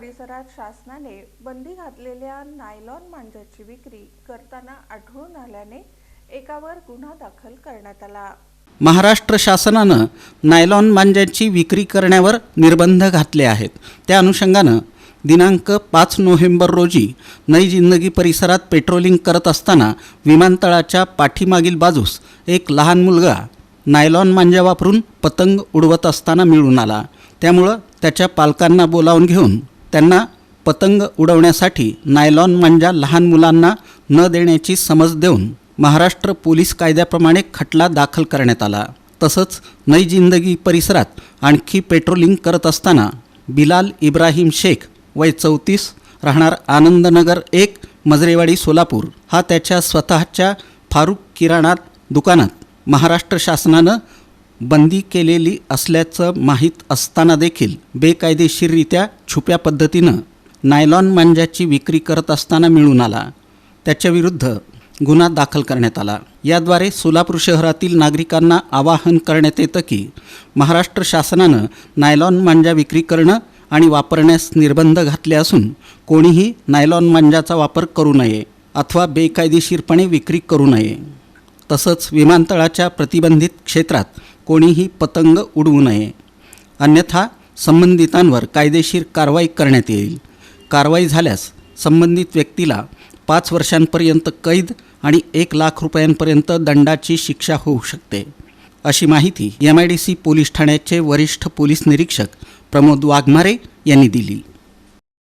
परिसरात शासनाने बंदी घातलेल्या नायलॉन मांजाची विक्री करताना आढळून आल्याने एकावर गुन्हा दाखल करण्यात आला. महाराष्ट्र शासनानं नायलॉन मांजाची विक्री करण्यावर निर्बंध घातले आहेत. त्या अनुषंगानं दिनांक पाच नोव्हेंबर रोजी नई जिंदगी परिसरात पेट्रोलिंग करत असताना विमानतळाच्या पाठीमागील बाजूस एक लहान मुलगा नायलॉन मांजा वापरून पतंग उडवत असताना मिळून आला. त्यामुळं त्याच्या पालकांना बोलावून घेऊन त्यांना पतंग उडवण्यासाठी नायलॉन मांजा लहान मुलांना न देण्याची समज देऊन महाराष्ट्र पोलीस कायद्याप्रमाणे खटला दाखल करण्यात आला. तसंच नई जिंदगी परिसरात आणखी पेट्रोलिंग करत असताना बिलाल इब्राहिम शेख वय चौतीस राहणार आनंदनगर एक मजरेवाडी सोलापूर. हा त्याच्या स्वतःच्या फारूक किराणा दुकानात महाराष्ट्र शासनानं बंदी केलेली असल्याचं माहीत असताना देखील बेकायदेशीररित्या छुप्या पद्धतीनं नायलॉन मांजाची विक्री करत असताना मिळून आला. त्याच्याविरुद्ध गुन्हा दाखल करण्यात आला. याद्वारे सोलापूर शहरातील नागरिकांना आवाहन करण्यात येतं की महाराष्ट्र शासनानं नायलॉन मांजा विक्री करणं आणि वापरण्यास निर्बंध घातले असून कोणीही नायलॉन मांजाचा वापर करू नये अथवा बेकायदेशीरपणे विक्री करू नये. तसंच विमानतळाच्या प्रतिबंधित क्षेत्रात कोणीही पतंग उडवू नये. अन्यथा संबंधितांवर कायदेशीर कारवाई करण्यात येईल. कारवाई झाल्यास संबंधित व्यक्तीला पाच वर्षांपर्यंत कैद आणि एक लाख रुपयांपर्यंत दंडाची शिक्षा होऊ शकते. अशी माहिती M I D C police ठाण्याचे वरिष्ठ पोलीस निरीक्षक प्रमोद वाघमारे यांनी दिली.